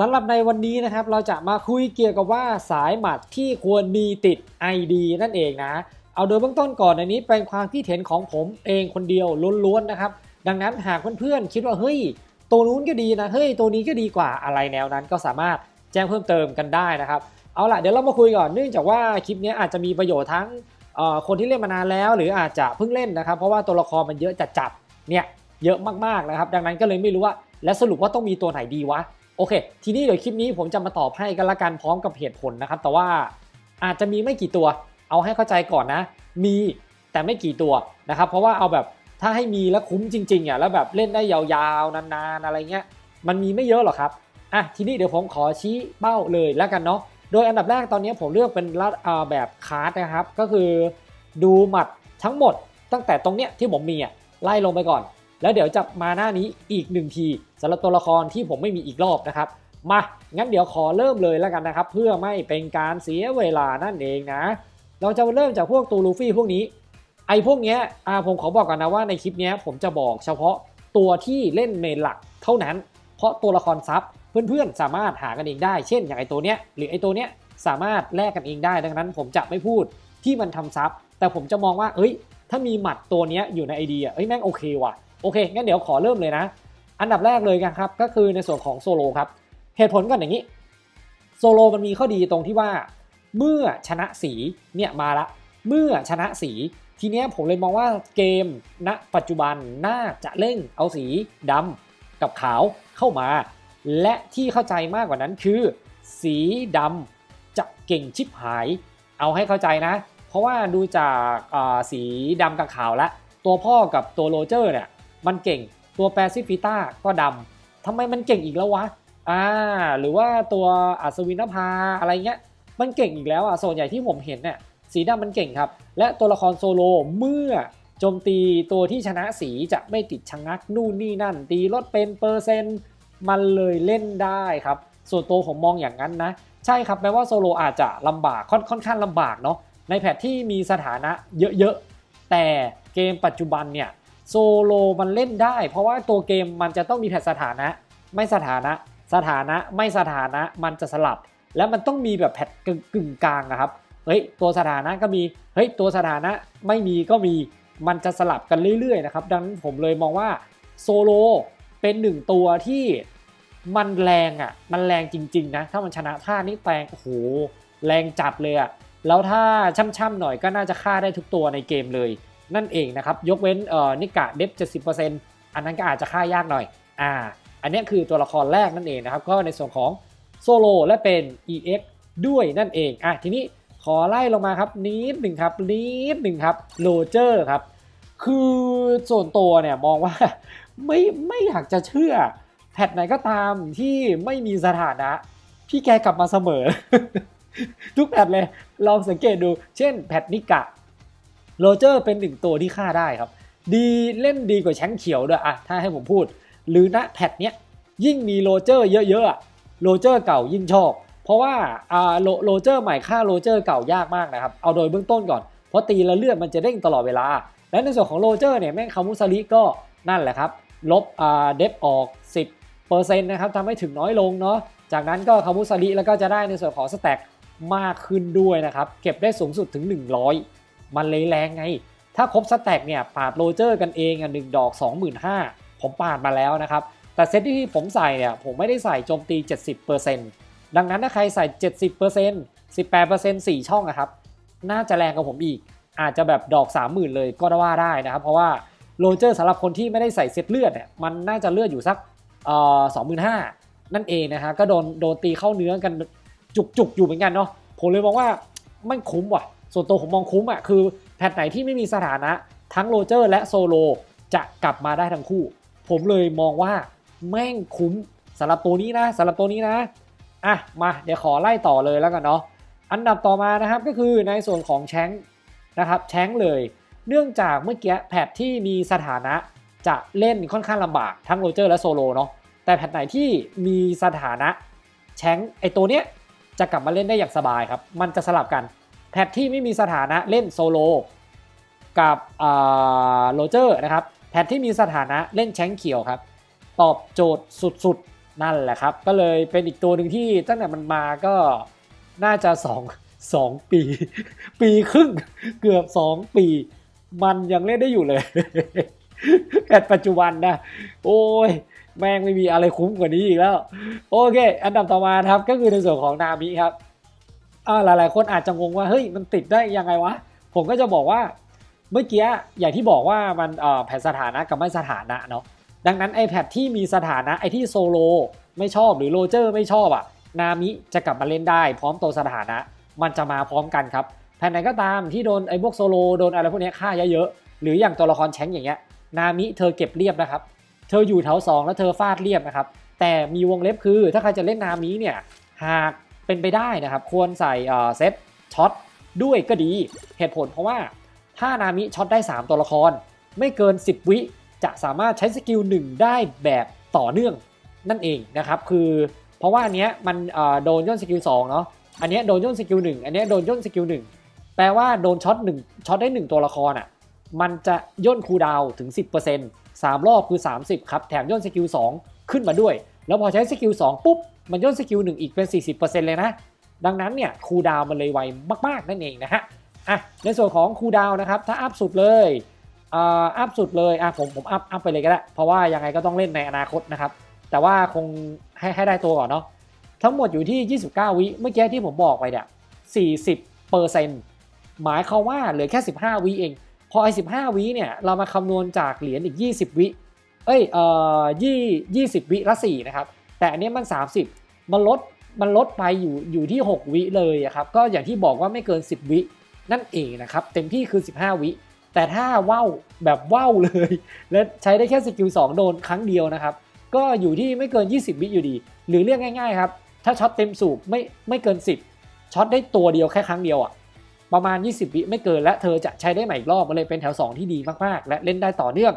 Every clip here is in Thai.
สำหรับในวันนี้นะครับเราจะมาคุยเกี่ยวกับว่าสายหมัดที่ควรมีติด ID นั่นเองนะ เอาโดยเบื้องต้นก่อนในนี้เป็นความคิดเห็นของผมเองคนเดียวล้วนๆนะครับ ดังนั้นหากเพื่อนๆคิดว่าเฮ้ย ตัวนู้นก็ดีนะเฮ้ยตัวนี้ก็ดีกว่าอะไรแนวนั้นก็สามารถแจ้งเพิ่มเติมกันได้นะครับ เอาล่ะเดี๋ยวเรามาคุยก่อนเนื่องจากว่าคลิปนี้อาจจะมีประโยชน์ทั้งคนที่เล่นมานานแล้ว หรืออาจจะเพิ่งเล่นนะครับ เพราะว่าตัวละครมันเยอะจัดๆเนี่ยเยอะมากๆนะครับ ดังนั้นก็เลยไม่รู้ว่าและสรุปว่าต้องมีตัวไหนดีวะ โอเค ทีนี้เดี๋ยวคลิปนี้ผมจะมาตอบให้กันละกันพร้อมกับเหตุผลนะครับ แต่ว่าอาจจะมีไม่กี่ตัว เอาให้เข้าใจก่อนนะ มีแต่ไม่กี่ตัวนะครับ เพราะว่าเอาแบบถ้าให้มีแล้วคุ้มจริงๆอะแล้วแบบเล่นได้ยาวๆ นานๆ อะไรเงี้ย มันมีไม่เยอะหรอกครับ อะ ทีนี้เดี๋ยวผมขอชี้เป้าเลยแล้วกันเนาะ โดยอันดับแรกตอนนี้ผมเลือกเป็นรัดแบบคาร์ดนะครับ ก็คือดูหมัดทั้งหมดตั้งแต่ตรงเนี้ยที่ผมมีอะไล่ลงไปก่อน แล้วเดี๋ยวจะมาหน้านี้อีกหนึ่งที สำหรับตัวละครที่ผมไม่มีอีกรอบนะครับมางั้นเดี๋ยวขอเริ่มเลยแล้วกันนะครับ เพื่อไม่เป็นการเสียเวลานั่นเองนะ เราจะเริ่มจากพวกตัวลูฟี่พวกนี้ ไอ้พวกเนี้ยอ่าผมขอบอกก่อนนะว่าในคลิปเนี้ยผมจะบอกเฉพาะตัวที่เล่นเมนหลักเท่านั้น เพราะตัวละครซับเพื่อนๆสามารถหากันเองได้ เช่นอย่างไอ้ตัวเนี้ยหรือไอ้ตัวเนี้ยสามารถแลกกันเองได้ ดังนั้นผมจะไม่พูดที่มันทำซับแต่ผมจะมองว่าเอ้ย ถ้ามีหมัดตัวเนี้ยอยู่ในไอเดียเอ้ยแม่งโอเคว่ะโอเคงั้นเดี๋ยวขอเริ่มเลยนะ อันดับแรกเลยกันครับก็คือในส่วนของโซโลครับเหตุผลก่อนอย่างนี้โซโลมันมีข้อดีตรงที่ว่าเมื่อชนะสีเนี่ยมาละ เมื่อชนะสี ทีเนี้ยผมเลยมองว่าเกมณปัจจุบันน่าจะเล่งเอาสีดำกับขาวเข้ามา และที่เข้าใจมากกว่านั้นคือ สีดำจะเก่งชิบหาย เอาให้เข้าใจนะ เพราะว่าดูจากสีดำกับขาวและ ตัวพ่อกับตัวโรเจอร์เนี่ยมันเก่ง ตัวแปซิฟิต้าก็ดำทำไมมันเก่งอีกแล้ววะอ่าหรือว่าตัวอัศวินภาอะไรเงี้ยมันเก่งอีกแล้วอะส่วนใหญ่ที่ผมเห็นเนี่ยสีดำมันเก่งครับ และตัวละครโซโลเมื่อโจมตีตัวที่ชนะสีจะไม่ติดชะงักนู่นนี่นั่น ตีลดเป็นเปอร์เซ็นต์มันเลยเล่นได้ครับ ส่วนตัวผมมองอย่างนั้นนะ ใช่ครับแม้ว่าโซโลอาจจะลำบากค่อนค่อนข้างลำบากเนาะในแพทที่มีสถานะเยอะๆ แต่เกมปัจจุบันเนี่ย โซโลมันเล่นได้ เพราะว่าตัวเกมมันจะต้องมีแพทสถานะ ไม่สถานะ สถานะไม่สถานะมันจะสลับ แล้วมันต้องมีแบบแพทกึ่งกึ่งกลางอะครับเฮ้ยตัวสถานะก็มีเฮ้ยตัวสถานะไม่มีก็มีมันจะสลับกันเรื่อยๆนะครับ ดังนั้นผมเลยมองว่าโซโลเป็นหนึ่งตัวที่มันแรงอะ่ะ มันแรงจริงๆนะ ถ้ามันชนะท่านี้แตงโอ้โห แรงจัดเลยอะ่ะ แล้วถ้าช่ำๆหน่อยก็น่าจะฆ่าได้ทุกตัวในเกมเลย นั่นเองนะครับ ยกเว้นเอ่อนิกะเดฟ70%อันนั้นก็อาจจะฆ่ายากหน่อย อ่า อันนี้คือตัวละครแรกนั่นเองนะครับ ก็ในส่วนของโซโลและเป็น EX ด้วยนั่นเอง อะทีนี้ขอไล่ลงมาครับนิดหนึ่งครับนิดหนึ่งครับโรเจอร์ครับ คือส่วนตัวเนี่ยมองว่าไม่ไม่อยากจะเชื่อแพทไหนก็ตามที่ไม่มีสถานะ พี่แกกลับมาเสมอ ทุกแพทเลยลองสังเกตดู เช่นแพทนิกะ โรเจอร์เป็นหนึ่งตัวที่ฆ่าได้ครับ ดีเล่นดีกว่าแชงเขียวด้วยอะถ้าให้ผมพูด หรือณแพทเนี้ยยิ่งมีโรเจอร์เยอะๆโรเจอร์เก่ายิ่งชอบ เพราะว่าอ่าโรเจอร์ใหม่ฆ่าโรเจอร์เก่ายากมากนะครับ เอาโดยเบื้องต้นก่อน เพราะตีล้วเลือดมันจะเด้งตลอดเวลา และในส่วนของโรเจอร์เนี่ยแม่งคามุสลิก็นั่นแหละครับ ลบอ่าเดฟออก 10%นะครับทำให้ถึงน้อยลงเนาะ จากนั้นก็คามุสลิแล้วก็จะได้ในส่วนของสแต็กมากขึ้นด้วยนะครับ เก็บได้สูงสุดถึง 100 มันเลยแรงไง ถ้าครบสแต็กเนี่ยปาดโรเจอร์กันเองอะหนึ่งดอก 25,000 ผมปาดมาแล้วนะครับ แต่เซตที่ผมใส่เนี่ยผมไม่ได้ใส่โจมตี 70%ดังนั้นถ้าใครใส่ 70% 18% 4 ช่องอะครับ น่าจะแรงกว่าผมอีก อาจจะแบบดอก 30,000 เลยก็ว่าได้นะครับ เพราะว่าโรเจอร์สำหรับคนที่ไม่ได้ใส่เซตเลือดเนี่ยมันน่าจะเลือดอยู่สักเอ่อ25,000 นั่นเองนะฮะก็โดนโดนตีเข้าเนื้อกันจุกๆอยู่เหมือนกันเนาะผมเลยมองว่ามันคุ้มว่ะ ส่วนตัวผมมองคุ้มอะคือแพทไหนที่ไม่มีสถานะทั้งโรเจอร์และโซโลจะกลับมาได้ทั้งคู่ ผมเลยมองว่าแม่งคุ้มสำหรับตัวนี้นะสำหรับตัวนี้นะอะมาเดี๋ยวขอไล่ต่อเลยแล้วกันเนาะอันดับต่อมานะครับก็คือในส่วนของแชงนะครับแชงเลย เนื่องจากเมื่อกี้แพทที่มีสถานะจะเล่นค่อนข้างลำบากทั้งโรเจอร์และโซโลเนาะแต่แพทไหนที่มีสถานะแชงไอตัวเนี้ยจะกลับมาเล่นได้อย่างสบายครับ มันจะสลับกัน แพทที่ไม่มีสถานะเล่นโซโลกับโรเจอร์นะครับแพทที่มีสถานะเล่นแชงเขียวครับ ตอบโจทย์สุดๆ นั่นแหละครับ ก็เลยเป็นอีกตัวหนึ่งที่ตั้งแต่มันมาก็น่าจะสองสองปี ปีครึ่งเกือบสองปี มันยังเล่นได้อยู่เลยแอดปัจจุบันนะ โอ้ย แม่งไม่มีอะไรคุ้มกว่านี้อีกแล้ว โอเค อันดับต่อมาครับก็คือในส่วนของนามิครับ หลายๆ คนอาจจะงงว่าเฮ้ยมันติดได้ยังไงวะ ผมก็จะบอกว่าเมื่อกี้อย่างที่บอกว่ามันเอ่อแผนสถานะกับไม่สถานะเนาะดังนั้นไอแพดที่มีสถานะไอที่โซโลไม่ชอบหรือโรเจอร์ไม่ชอบอะนามิจะกลับมาเล่นได้ พร้อมตัวสถานะ มันจะมาพร้อมกันครับแผ่นไหนก็ตามที่โดนไอพวกโซโลโดนอะไรพวกเนี้ยฆ่าเยอะๆหรืออย่างตัวละครแชงอย่างเงี้ยนามิเธอเก็บเรียบนะครับ เธออยู่แถว2แล้วเธอฟาดเรียบนะครับ แต่มีวงเล็บคือถ้าใครจะเล่นนามิเนี่ยหาก เป็นไปได้นะครับ ควรใส่เซตช็อตด้วยก็ดีเหตุผลเพราะว่าถ้านามิช็อตได้ 3 ตัวละคร ไม่เกิน 10 วิจะสามารถใช้สกิล1ได้แบบต่อเนื่องนั่นเองนะครับคือเพราะว่าอันเนี้ยมันโดนย่นสกิล2เนาะอันเนี้ยโดนย่นสกิล1อันเนี้ยโดนย่นสกิล1แปลว่าโดนช็อต1ช็อตได้ 1 ตัวละครอะมันจะย่นคูดาวถึง 10% 3 รอบคือ 30 ครับ แถมย่นสกิล2ขึ้นมาด้วย แล้วพอใช้สกิล2ปุ๊บ มันย่นสกิล1อีกเป็น 40%เลยนะ ดังนั้นเนี่ยคูดาวมันเลยไวมากๆนั่นเองนะฮะอะในส่วนของคูดาวนะครับถ้าอัพสุดเลยอ่าอัพสุดเลยอะผมผมอัพอัพไปเลยก็ได้ เพราะว่ายังไงก็ต้องเล่นในอนาคตนะครับ แต่ว่าคงให้ให้ได้ตัวก่อนเนาะทั้งหมดอยู่ที่ 29 วิเมื่อกี้ที่ผมบอกไปเนี่ย40เปอร์เซ็นต์หมายความว่าเหลือแค่ 15 วิเอง พอไอ้15 วิเนี่ยเรามาคำนวณจากเหรียญอีก 20 วิเอ้ยเอ่อยี่ยี่สิบวิละ4นะครับ แต่อันนี้มัน 30 มันลดมันลดไปอยู่อยู่ที่ 6 วิเลยครับก็อย่างที่บอกว่าไม่เกิน 10 วินั่นเองนะครับเต็มที่คือ 15 วิแต่ถ้าว่าวแบบว่าวเลย และใช้ได้แค่สกิล2โดนครั้งเดียวนะครับ ก็อยู่ที่ไม่เกิน 20 วิอยู่ดี หรือเรียกง่ายๆครับ ถ้าช็อตเต็มสูบไม่ไม่เกิน 10ช็อตได้ตัวเดียวแค่ครั้งเดียวอะประมาณ 20 วิไม่เกินและเธอจะใช้ได้ใหม่อีกรอบมันเลยเป็นแถว 2 ที่ดีมากๆ และเล่นได้ต่อเนื่อง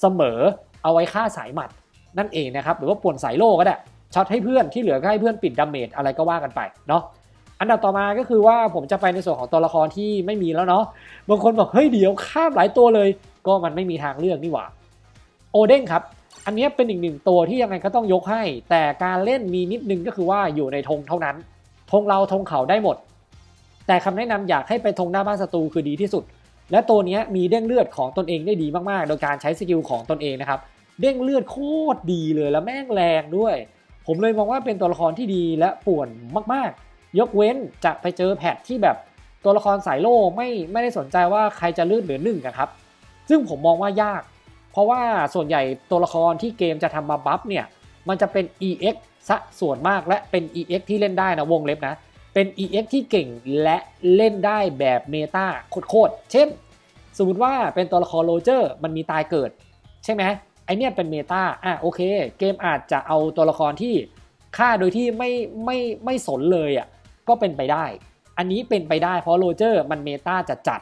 เสมอเอาไว้ฆ่าสายหมัด นั่นเองนะครับหรือว่าป่วนสายโลก็ได้ช็อตให้เพื่อนที่เหลือก็ให้เพื่อนปิดดาเมจอะไรก็ว่ากันไปเนาะอันดับต่อมาก็คือว่าผมจะไปในส่วนของตัวละครที่ไม่มีแล้วเนาะบางคนบอกเฮ้ยเดี๋ยวข้ามหลายตัวเลย ก็มันไม่มีทางเลือกนี่หว่าโอเด้งครับอันนี้เป็นอีกหนึ่งตัวที่ยังไงก็ต้องยกให้ แต่การเล่นมีนิดนึงก็คือว่าอยู่ในธงเท่านั้นธงเราธงเขาได้หมด แต่คำแนะนำอยากให้ไปธงหน้าบ้านศัตรูคือดีที่สุด และตัวนี้มีเด้งเลือดของตนเองได้ดีมากๆ โดยการใช้สกิลของตนเองนะครับ เด้งเลือดโคตรดีเลยแล้วแม่งแรงด้วย ผมเลยมองว่าเป็นตัวละครที่ดีและป่วนมากๆ ยกเว้นจะไปเจอแพทที่แบบตัวละครสายโล่ไม่ไม่ได้สนใจว่าใครจะลื่นหรือหนึ่งนะครับ ซึ่งผมมองว่ายาก เพราะว่าส่วนใหญ่ตัวละครที่เกมจะทำมาบัฟเนี่ยมันจะเป็น EX ซะส่วนมากและเป็น EX ที่เล่นได้นะวงเล็บนะ เป็น EX ที่เก่งและเล่นได้แบบเมตาโคตรๆเช่น สมมติว่าเป็นตัวละครโรเจอร์มันมีตายเกิด ใช่ไหม ไอเนี้ยเป็นเมตาอะโอเค เกมอาจจะเอาตัวละครที่ฆ่าโดยที่ไม่ไม่ไม่สนเลยอะก็เป็นไปได้ อันนี้เป็นไปได้เพราะโรเจอร์มันเมตาจัดจัด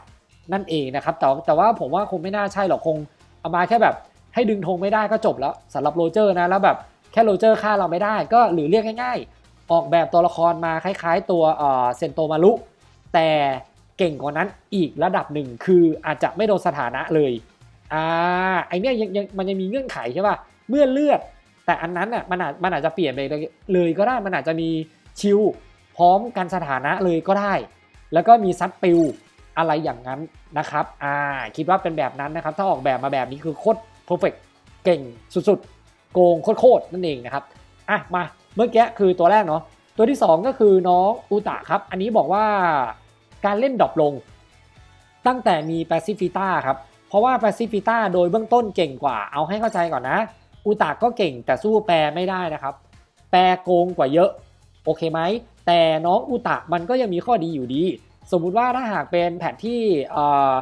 นั่นเองนะครับ แต่แต่ว่าผมว่าคงไม่น่าใช่หรอกคงเอามาแค่แบบให้ดึงธงไม่ได้ก็จบแล้วสำหรับโรเจอร์นะแล้วแบบแค่โรเจอร์ฆ่าเราไม่ได้ก็หรือเรียกง่าย ๆ ออกแบบตัวละครมาคล้าย ๆ ตัวเซนโตมารุแต่เก่งกว่านั้นอีกระดับหนึ่งคืออาจจะไม่โดนสถานะเลย อ่าไอเนี้ยยังยังมันยังมีเงื่อนไขใช่ป่ะเมื่อเลือด แต่อันนั้นอะมันอาจมันอาจจะเปลี่ยนไปเลยเลยก็ได้มันอาจจะมีชิลพร้อมกันสถานะเลยก็ได้ แล้วก็มีซัดปิวอะไรอย่างนั้นนะครับอ่าคิดว่าเป็นแบบนั้นนะครับ ถ้าออกแบบมาแบบนี้คือโคตรเพอร์เฟกเก่งสุดๆ โกงโคตรๆนั่นเองนะครับอะมาเมื่อกี้คือตัวแรกเนาะตัวที่ 2 ก็คือน้องอุตะครับ อันนี้บอกว่าการเล่นดรอปลง ตั้งแต่มีแปซิฟิต้าครับ เพราะว่าแปซิฟิต้าโดยเบื้องต้นเก่งกว่า เอาให้เข้าใจก่อนนะ อุตะก็เก่งแต่สู้แปรไม่ได้นะครับ แปรโกงกว่าเยอะ โอเคไหม แต่น้องอุตะมันก็ยังมีข้อดีอยู่ดี สมมุติว่าถ้าหากเป็นแพทที่เอ่อ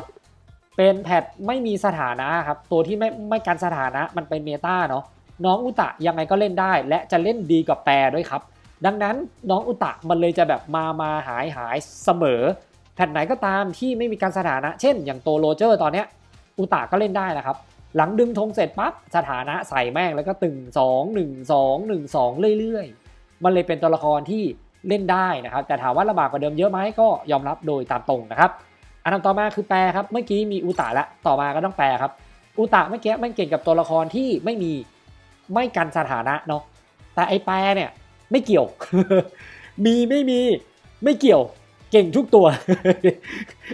เป็นแพทไม่มีสถานะครับ ตัวที่ไม่ไม่กันสถานะมันเป็นเมตาเนาะ น้องอุตะยังไงก็เล่นได้ และจะเล่นดีกว่าแปรด้วยครับ ดังนั้นน้องอุตะมันเลยจะแบบมามาหายหายเสมอแพทไหนก็ตามที่ไม่มีการสถานะ เช่น อย่างตัวโรเจอร์ตอนเนี้ย อุตะก็เล่นได้นะครับ หลังดึงธงเสร็จปั๊บสถานะใส่แม่งแล้วก็ตึง 2 1 2 1 2 เรื่อยๆ มันเลยเป็นตัวละครที่เล่นได้นะครับ แต่ถามว่าลำบากกว่าเดิมเยอะไหมก็ยอมรับโดยตามตรงนะครับ อันดับต่อมาคือแปรครับ เมื่อกี้มีอุตะละ ต่อมาก็ต้องแปรครับ อุตะเมื่อกี้มันเก่งกับตัวละครที่ไม่มีไม่กันสถานะเนาะ แต่ไอแปรเนี่ยไม่เกี่ยว มีไม่มีไม่เกี่ยว เก่งทุกตัว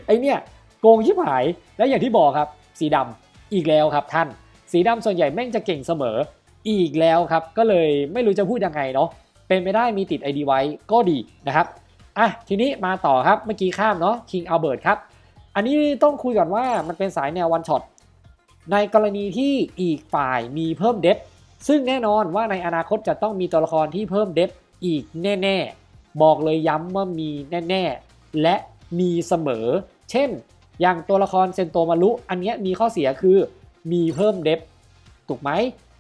ไอเนี่ยโกงชิบหาย และอย่างที่บอกครับ สีดำอีกแล้วครับท่าน สีดำส่วนใหญ่แม่งจะเก่งเสมออีกแล้วครับ ก็เลยไม่รู้จะพูดยังไงเนาะเป็นไปได้มีติด ID ไว้ก็ดีนะครับอะทีนี้มาต่อครับเมื่อกี้ข้ามเนาะ King Albert ครับ อันนี้ต้องคุยก่อนว่ามันเป็นสายแนววันช็อตในกรณีที่อีกฝ่ายมีเพิ่มเดฟซึ่งแน่นอนว่าในอนาคตจะต้องมีตัวละครที่เพิ่มเดฟอีกแน่ ๆ บอกเลยย้ำว่ามีแน่ ๆ และมีเสมอ เช่น อย่างตัวละครเซนโตมารุอันนี้มีข้อเสียคือมีเพิ่มเดฟถูกไหม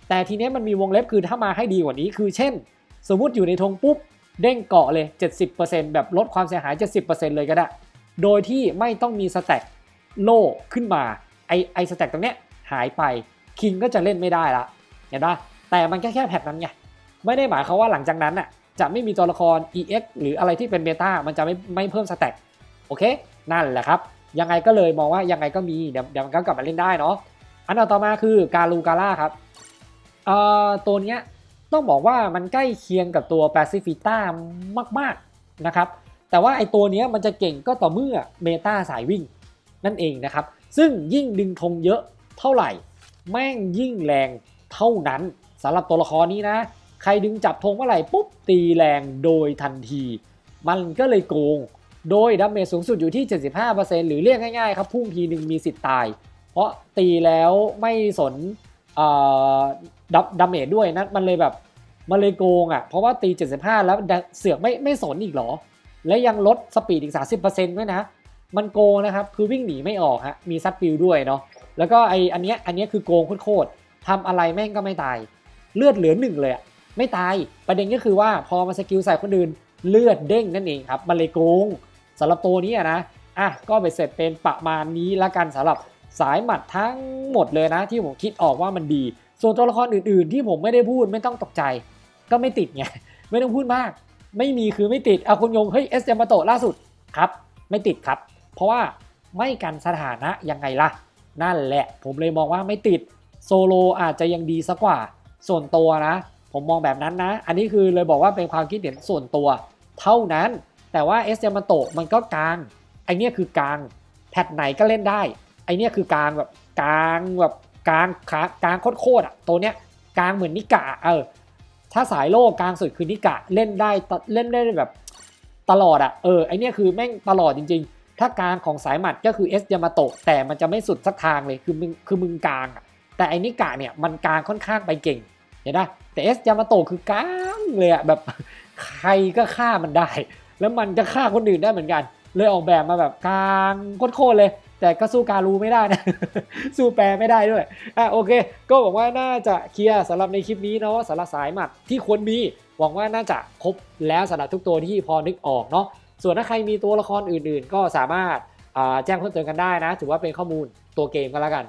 แต่ทีนี้มันมีวงเล็บคือถ้ามาให้ดีกว่านี้คือเช่น สมมุติอยู่ในธงปุ๊บ เด้งเกาะเลย 70%แบบลดความเสียหาย 70%เลยก็ได้ โดยที่ไม่ต้องมีสแต็กโล่ขึ้นมา ไอไอสแต็กตรงเนี้ยหายไปคิงก็จะเล่นไม่ได้ละเห็นปะแต่มันแค่แค่แพทนั้นไงไม่ได้หมายความว่าหลังจากนั้นน่ะจะไม่มีตัวละคร EX หรืออะไรที่เป็นเบต้ามันจะไม่ไม่เพิ่มสแต็กโอเค นั่นแหละครับ ยังไงก็เลยมองว่ายังไงก็มีเดี๋ยวเดี๋ยวมันก็กลับมาเล่นได้เนาะอันต่อมาคือการูการ่าครับเอ่อตัวเนี้ยต้องบอกว่ามันใกล้เคียงกับตัวแปซิฟิต้ามากๆนะครับ แต่ว่าไอตัวเนี้ยมันจะเก่งก็ต่อเมื่อเมตาสายวิ่งนั่นเองนะครับ ซึ่งยิ่งดึงธงเยอะเท่าไหร่ แม่งยิ่งแรงเท่านั้นสำหรับตัวละครนี้นะ ใครดึงจับธงเมื่อไหร่ปุ๊บตีแรงโดยทันที มันก็เลยโกง โดยดาเมจสูงสุดอยู่ที่ 75%หรือเรียกง่ายๆครับพุ่งทีหนึ่งมีสิทธิ์ตาย เพราะตีแล้วไม่สนดับดาเมจด้วยนะมันเลยแบบมันเลยโกงอะ่ะเพราะว่าตี 75 แล้วเสือกไม่ไม่สนอีกหรอ และยังลดสปีดอีก 30%ด้วยนะ มันโกงนะครับ คือวิ่งหนีไม่ออกฮะมีซัดฟิลด้วยเนาะแล้วก็ไออันเนี้ยอันเนี้ยคือโกงโคตรๆทำอะไรแม่งก็ไม่ตาย เลือดเหลือหนึ่งเลยอะไม่ตายประเด็นก็คือว่าพอมาสกิลใส่คนอื่นเลือดเด้งนั่นเองครับมันเลยโกง สำหรับตัวนี้นะอะก็ไปเสร็จเป็นประมาณนี้ละกันสำหรับสายหมัดทั้งหมดเลยนะ ที่ผมคิดออกว่ามันดี ส่วนตัวละครอื่นๆ ที่ผมไม่ได้พูดไม่ต้องตกใจ ก็ไม่ติดไงไม่ต้องพูดมาก ไม่มีคือไม่ติดเอาคุณยงเฮ้ยเอสเจมาโตล่าสุดครับ ไม่ติดครับ เพราะว่าไม่กันสถานะยังไงล่ะ นั่นแหละผมเลยมองว่าไม่ติดโซโลอาจจะยังดีสักกว่า ส่วนตัวนะ ผมมองแบบนั้นนะ อันนี้คือเลยบอกว่าเป็นความคิดเห็นส่วนตัว เท่านั้น แต่ว่าเอสเจมาโตะมันก็กลาง ไอเนี้ยคือกลาง แพทไหนก็เล่นได้ ไอเนี้ยคือกลางแบบกลางแบบกลางขากลางโคตรๆอะ ตัวเนี้ยกลางเหมือนนิกะ เออ ถ้าสายโลกกลางสุดคือนิกะเล่นได้เล่นได้แบบตลอดอะ เออ ไอเนี้ยคือแม่งตลอดจริง ๆ ถ้ากลางของสายหมัดก็คือเอสยามาโตะแต่มันจะไม่สุดสักทางเลย คือมึงคือมึงกลางอะ แต่ไอนิกะเนี่ยมันกลางค่อนข้างไปเก่ง เห็นไหมแต่เอสยามาโตะคือกลางเลยอะแบบใครก็ฆ่ามันได้ แล้วมันก็ฆ่าคนอื่นได้เหมือนกัน เลยออกแบบมาแบบกลางโคตรๆเลย แต่ก็สู้การูไม่ได้นะ สู้แปรไม่ได้ด้วยอะโอเค ก็หวังว่าน่าจะเคลียร์สำหรับในคลิปนี้เนาะสำหรับสายหมัดที่ควรมีหวังว่าน่าจะครบแล้วสำหรับทุกตัวที่พอนึกออกเนาะส่วนถ้าใครมีตัวละครอื่น ๆ ก็สามารถแจ้งเพิ่มเติมกันได้นะ ถือว่าเป็นข้อมูลตัวเกมก็แล้วกัน